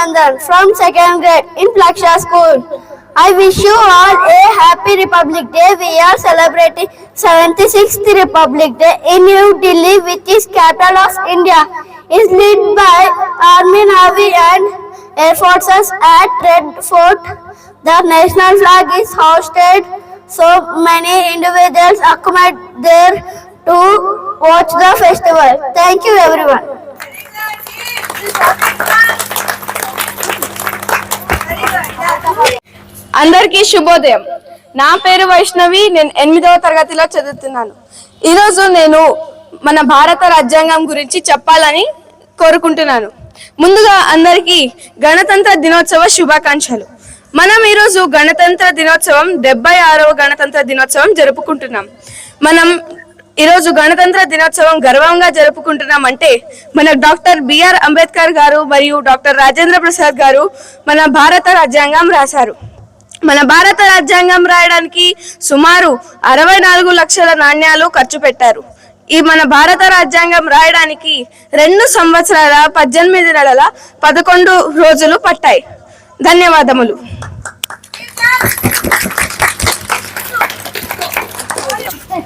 Raghunandan from second grade in Plaksha School. I wish you all a happy Republic Day. We are celebrating 76th Republic Day in New Delhi, which is capital of India. Is led by Army, Navy and Air Forces at Red Fort. The national flag is hoisted. So many individuals accumulate there to watch the festival. Thank you everyone. అందరికీ శుభోదయం. నా పేరు వైష్ణవి నేను ఎనిమిదవ తరగతిలో చదువుతున్నాను. ఈరోజు నేను మన భారత రాజ్యాంగం గురించి చెప్పాలని కోరుకుంటున్నాను. ముందుగా అందరికీ గణతంత్ర దినోత్సవ శుభాకాంక్షలు. మనం ఈరోజు గణతంత్ర దినోత్సవం డెబ్బై ఆరవ గణతంత్ర దినోత్సవం జరుపుకుంటున్నాం. మనం ఈరోజు గణతంత్ర దినోత్సవం గర్వంగా జరుపుకుంటున్నాం అంటే మన డాక్టర్ బిఆర్ అంబేద్కర్ గారు మరియు డాక్టర్ రాజేంద్ర ప్రసాద్ గారు మన భారత రాజ్యాంగం రాశారు. మన భారత రాజ్యాంగం రాయడానికి సుమారు అరవై నాలుగు లక్షల నాణ్యాలు ఖర్చు పెట్టారు ఈ మన భారత రాజ్యాంగం రాయడానికి రెండు సంవత్సరాల పద్దెనిమిది నెలల పదకొండు రోజులు పట్టాయి ధన్యవాదములు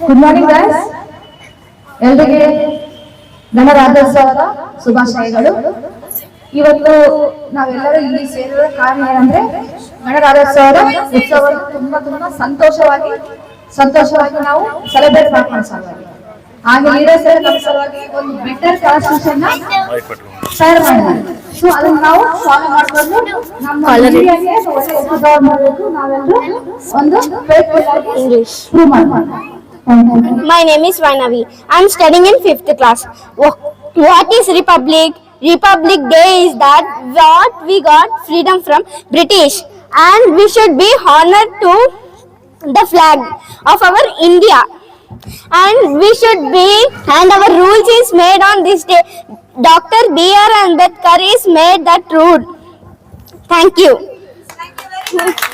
ಗುಡ್ ಮಾರ್ನಿಂಗ್ ಗೈಸ್ ಎಲ್ರಿಗೆ ಗಣರಾಜ್ಯೋತ್ಸವದ ಶುಭಾಶಯಗಳು ಇವತ್ತು ನಾವೆಲ್ಲರೂ ಇಲ್ಲಿ ಸೇರಿದ ಕಾರಣ ಏನಂದ್ರೆ ಗಣರಾಜ್ಯೋತ್ಸವದ ಉತ್ಸವ ತುಂಬಾ ತುಂಬಾ ಸಂತೋಷವಾಗಿ ಸಂತೋಷವಾಗಿ ನಾವು ಸೆಲೆಬ್ರೇಟ್ ಮಾಡ್ಕೊಂಡು ಸಲುವಾಗಿ ಹಾಗೆ ಲೀಡರ್ಸ್ ನಮ್ಮ ಸಲುವಾಗಿ ಒಂದು ಬೆಟರ್ ಕಾನ್ಸ್ಟಿಟ್ಯೂಷನ್ ತಯಾರು ಮಾಡಿದ್ದಾರೆ ಸೊ ಅದನ್ನ ನಾವು ಫಾಲೋ ಮಾಡ್ಕೊಂಡು ನಮ್ಮ ಇಂಡಿಯಾಗೆ ಒಳ್ಳೆ ಉಪಯೋಗ ಮಾಡಬೇಕು ನಾವೆಲ್ಲರೂ ಒಂದು faithful ಆಗಿ ಪ್ರೂವ್ ಮಾಡ್ಕೊಂಡು Thank you. My name is Vainavi. I am studying in fifth class. Wha- What is Republic? Republic Day is that what we got freedom from British, and we should be honored to the flag of our India and we should be and our rules is made on this day. Dr. B.R. Ambedkar is made that rule. Thank you. Thank you very much.